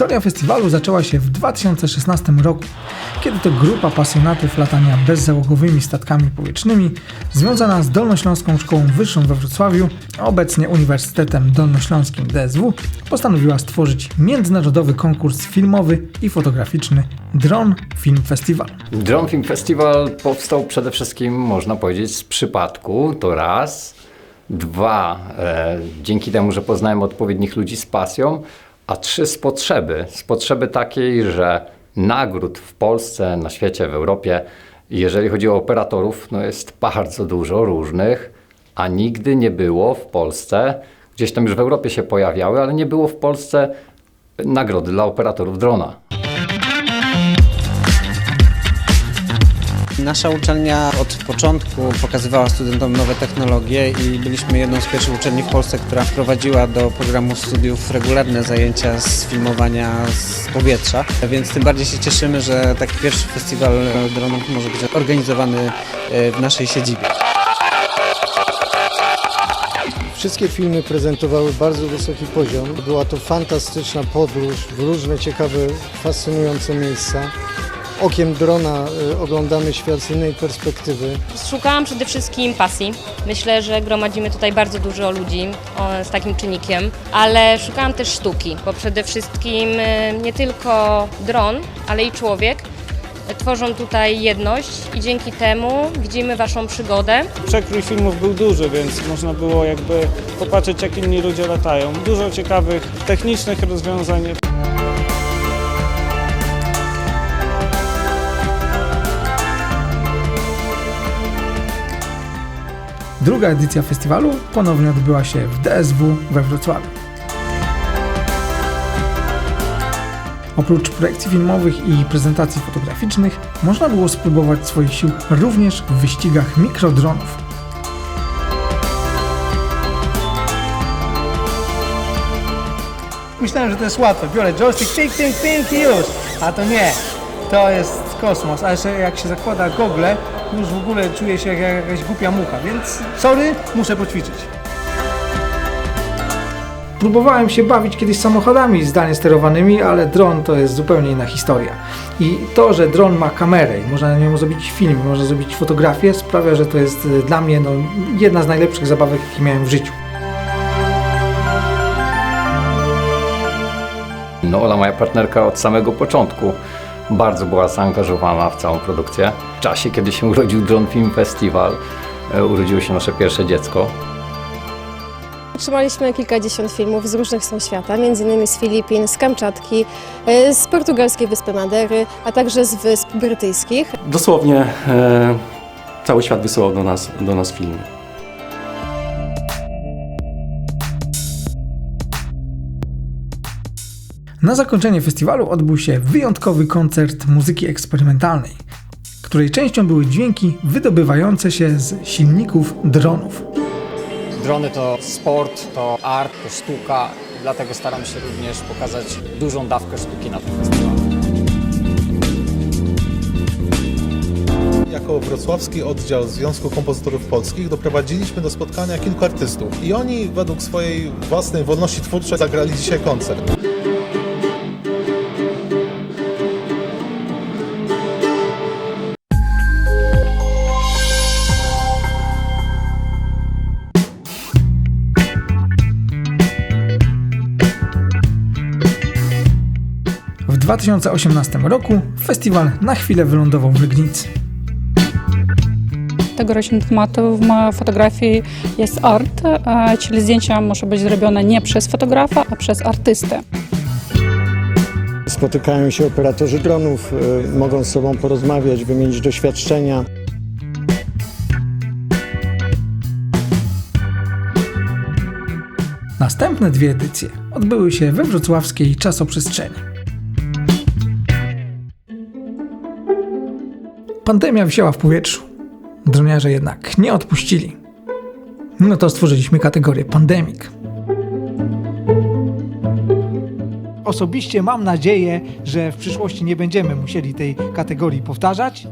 Historia festiwalu zaczęła się w 2016 roku, kiedy to grupa pasjonatów latania bezzałogowymi statkami powietrznymi, związana z Dolnośląską Szkołą Wyższą we Wrocławiu, obecnie Uniwersytetem Dolnośląskim DSW, postanowiła stworzyć międzynarodowy konkurs filmowy i fotograficzny Drone Film Festival. Drone Film Festival powstał przede wszystkim, można powiedzieć, z przypadku, to raz. Dwa, e, dzięki temu, że poznałem odpowiednich ludzi z pasją, a trzy, z potrzeby. Z potrzeby takiej, że nagród w Polsce, na świecie, w Europie, jeżeli chodzi o operatorów, no jest bardzo dużo różnych, a nigdy nie było w Polsce, gdzieś tam już w Europie się pojawiały, ale nie było w Polsce nagrody dla operatorów drona. Nasza uczelnia od początku pokazywała studentom nowe technologie i byliśmy jedną z pierwszych uczelni w Polsce, która wprowadziła do programu studiów regularne zajęcia z filmowania z powietrza. Więc tym bardziej się cieszymy, że taki pierwszy festiwal dronów może być organizowany e, w naszej siedzibie. Wszystkie filmy prezentowały bardzo wysoki poziom. Była to fantastyczna podróż w różne ciekawe, fascynujące miejsca. Okiem drona y, oglądamy świat z innej perspektywy. Szukałam przede wszystkim pasji. Myślę, że gromadzimy tutaj bardzo dużo ludzi z takim czynnikiem, ale szukałam też sztuki, bo przede wszystkim e, nie tylko dron, ale i człowiek e, tworzą tutaj jedność i dzięki temu widzimy Waszą przygodę. Przekrój filmów był duży, więc można było jakby popatrzeć jak inni ludzie latają. Dużo ciekawych technicznych rozwiązań. Druga edycja festiwalu ponownie odbyła się w DSW we Wrocławiu. Oprócz projekcji filmowych i prezentacji fotograficznych, można było spróbować swoich sił również w wyścigach mikrodronów. Myślałem, że to jest łatwe. Biorę joystick, ping, ping, ping już. A to nie. To jest kosmos. A jeszcze jak się zakłada gogle, już w ogóle czuję się jak jakaś głupia mucha, więc sorry, muszę poćwiczyć. Próbowałem się bawić kiedyś samochodami zdalnie sterowanymi, ale dron to jest zupełnie inna historia. I to, że dron ma kamerę i można na nią zrobić film, można zrobić fotografię, sprawia, że to jest y, dla mnie no, jedna z najlepszych zabawek, jakie miałem w życiu. No, Ola, moja partnerka od samego początku bardzo była zaangażowana w całą produkcję. W czasie, kiedy się urodził Drone Film Festival, e, urodziło się nasze pierwsze dziecko. Otrzymaliśmy kilkadziesiąt filmów z różnych stron świata, m.in. z Filipin, z Kamczatki, e, z portugalskiej wyspy Madery, a także z wysp brytyjskich. Dosłownie e, cały świat wysyłał do nas, do nas filmy. Na zakończenie festiwalu odbył się wyjątkowy koncert muzyki eksperymentalnej, której częścią były dźwięki wydobywające się z silników dronów. Drony to sport, to art, to sztuka, dlatego staram się również pokazać dużą dawkę sztuki na tym festiwalu. Jako wrocławski oddział Związku Kompozytorów Polskich doprowadziliśmy do spotkania kilku artystów i oni według swojej własnej wolności twórczej zagrali dzisiaj koncert. 2018 roku festiwal na chwilę wylądował w Legnicy. Tegorocznym tematem fotografii jest art, e, czyli zdjęcie może być zrobione nie przez fotografa, a przez artystę. Spotykają się operatorzy dronów, y, mogą z sobą porozmawiać, wymienić doświadczenia. Następne dwie edycje odbyły się we wrocławskiej czasoprzestrzeni. Pandemia wisiała w powietrzu. Droniarze jednak nie odpuścili. No to stworzyliśmy kategorię pandemik. Osobiście mam nadzieję, że w przyszłości nie będziemy musieli tej kategorii powtarzać.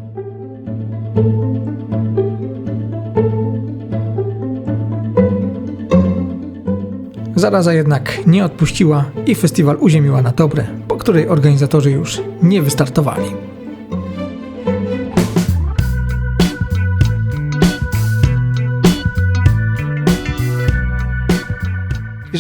Zaraza jednak nie odpuściła i festiwal uziemiła na dobre, po której organizatorzy już nie wystartowali.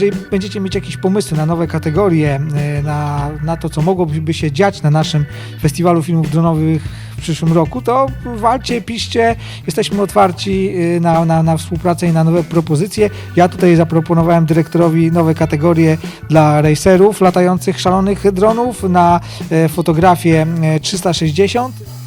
Jeżeli będziecie mieć jakieś pomysły na nowe kategorie, e, na, na to, co mogłoby się dziać na naszym festiwalu filmów dronowych w przyszłym roku, to walcie, piszcie. Jesteśmy otwarci e, na, na, na współpracę i na nowe propozycje. Ja tutaj zaproponowałem dyrektorowi nowe kategorie dla racerów latających szalonych dronów na e, fotografię e, 360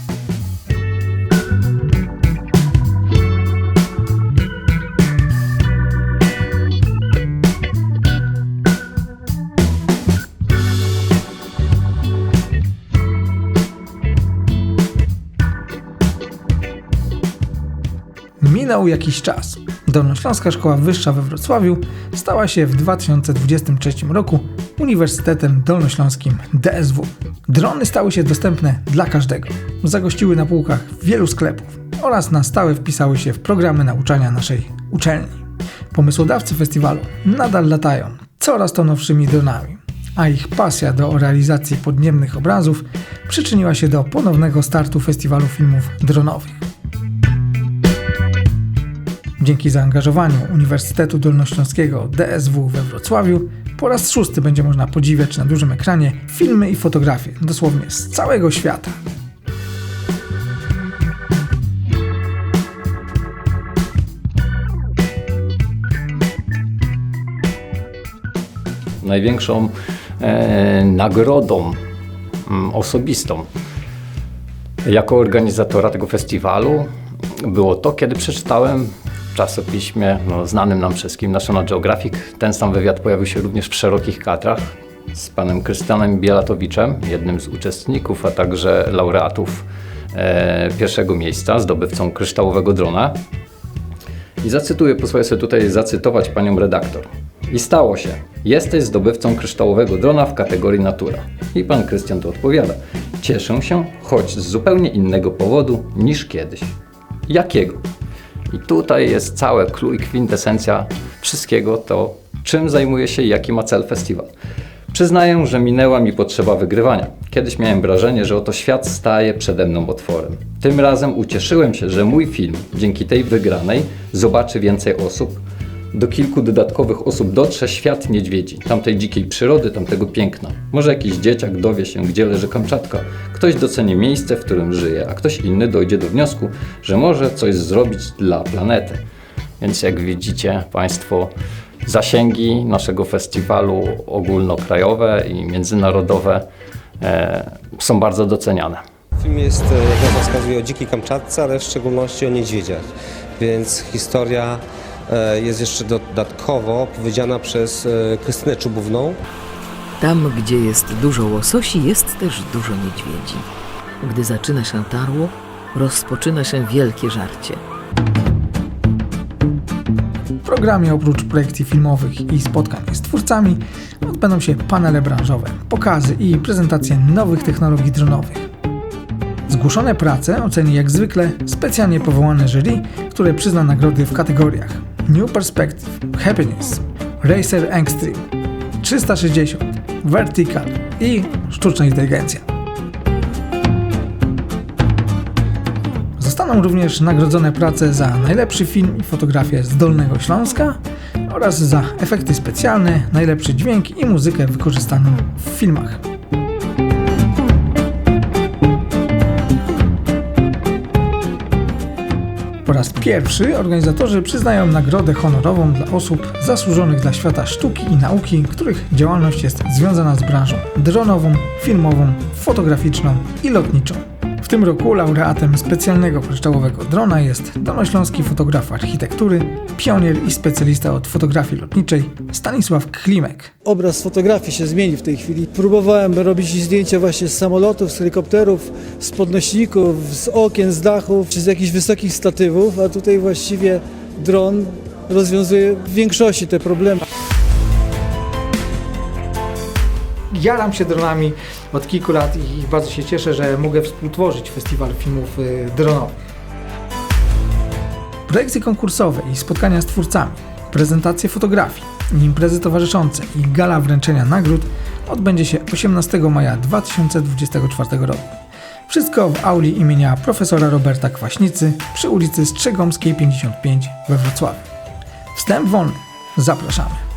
Minął jakiś czas. Dolnośląska Szkoła Wyższa we Wrocławiu stała się w 2023 roku Uniwersytetem Dolnośląskim DSW. Drony stały się dostępne dla każdego. Zagościły na półkach wielu sklepów oraz na stałe wpisały się w programy nauczania naszej uczelni. Pomysłodawcy festiwalu nadal latają coraz to nowszymi dronami, a ich pasja do realizacji podniebnych obrazów przyczyniła się do ponownego startu festiwalu filmów dronowych. Dzięki zaangażowaniu Uniwersytetu Dolnośląskiego DSW we Wrocławiu po raz szósty będzie można podziwiać na dużym ekranie filmy i fotografie dosłownie z całego świata. Największą e, nagrodą mm, osobistą jako organizatora tego festiwalu było to, kiedy przeczytałem czasopiśmie no, znanym nam wszystkim, National Geographic. Ten sam wywiad pojawił się również w szerokich kadrach z panem Krystianem Bielatowiczem, jednym z uczestników, a także laureatów e, pierwszego miejsca, zdobywcą kryształowego drona. I zacytuję, pozwolę sobie tutaj zacytować panią redaktor. I stało się. Jesteś zdobywcą kryształowego drona w kategorii natura. I pan Krystian tu odpowiada. Cieszę się, choć z zupełnie innego powodu niż kiedyś. Jakiego? I tutaj jest całe clue i kwintesencja wszystkiego to, czym zajmuje się i jaki ma cel festiwal. Przyznaję, że minęła mi potrzeba wygrywania. Kiedyś miałem wrażenie, że oto świat staje przede mną otworem. Tym razem ucieszyłem się, że mój film dzięki tej wygranej zobaczy więcej osób. Do kilku dodatkowych osób dotrze świat niedźwiedzi, tamtej dzikiej przyrody, tamtego piękna. Może jakiś dzieciak dowie się, gdzie leży Kamczatka. Ktoś doceni miejsce, w którym żyje, a ktoś inny dojdzie do wniosku, że może coś zrobić dla planety. Więc jak widzicie Państwo, zasięgi naszego festiwalu ogólnokrajowe i międzynarodowe e, są bardzo doceniane. Film jest, e, jak wskazuje, o dzikiej Kamczatce, ale w szczególności o niedźwiedziach. Więc historia jest jeszcze dodatkowo powiedziana przez e, Krystynę Czubówną. Tam, gdzie jest dużo łososi, jest też dużo niedźwiedzi. Gdy zaczyna się tarło, rozpoczyna się wielkie żarcie. W programie oprócz projekcji filmowych i spotkań z twórcami odbędą się panele branżowe, pokazy i prezentacje nowych technologii dronowych. Zgłoszone prace oceni jak zwykle specjalnie powołane jury, które przyzna nagrody w kategoriach New Perspective, Happiness, Racer Extreme, 360, Vertical i Sztuczna Inteligencja. Zostaną również nagrodzone prace za najlepszy film i fotografię z Dolnego Śląska oraz za efekty specjalne, najlepszy dźwięk i muzykę wykorzystaną w filmach. Raz pierwszy organizatorzy przyznają nagrodę honorową dla osób zasłużonych dla świata sztuki i nauki, których działalność jest związana z branżą dronową, filmową, fotograficzną i lotniczą. W tym roku laureatem specjalnego kryształowego drona jest dolnośląski fotograf architektury, pionier i specjalista od fotografii lotniczej Stanisław Klimek. Obraz fotografii się zmieni w tej chwili. Próbowałem robić zdjęcia właśnie z samolotów, z helikopterów, z podnośników, z okien, z dachów, czy z jakichś wysokich statywów, a tutaj właściwie dron rozwiązuje w większości te problemy. Jaram się dronami od kilku lat i bardzo się cieszę, że mogę współtworzyć festiwal filmów y, dronowych. Projekcje konkursowe i spotkania z twórcami, prezentacje fotografii, imprezy towarzyszące i gala wręczenia nagród odbędzie się 18 maja 2024 roku. Wszystko w auli imienia profesora Roberta Kwaśnicy przy ulicy Strzegomskiej 55 we Wrocławiu. Wstęp wolny. Zapraszamy.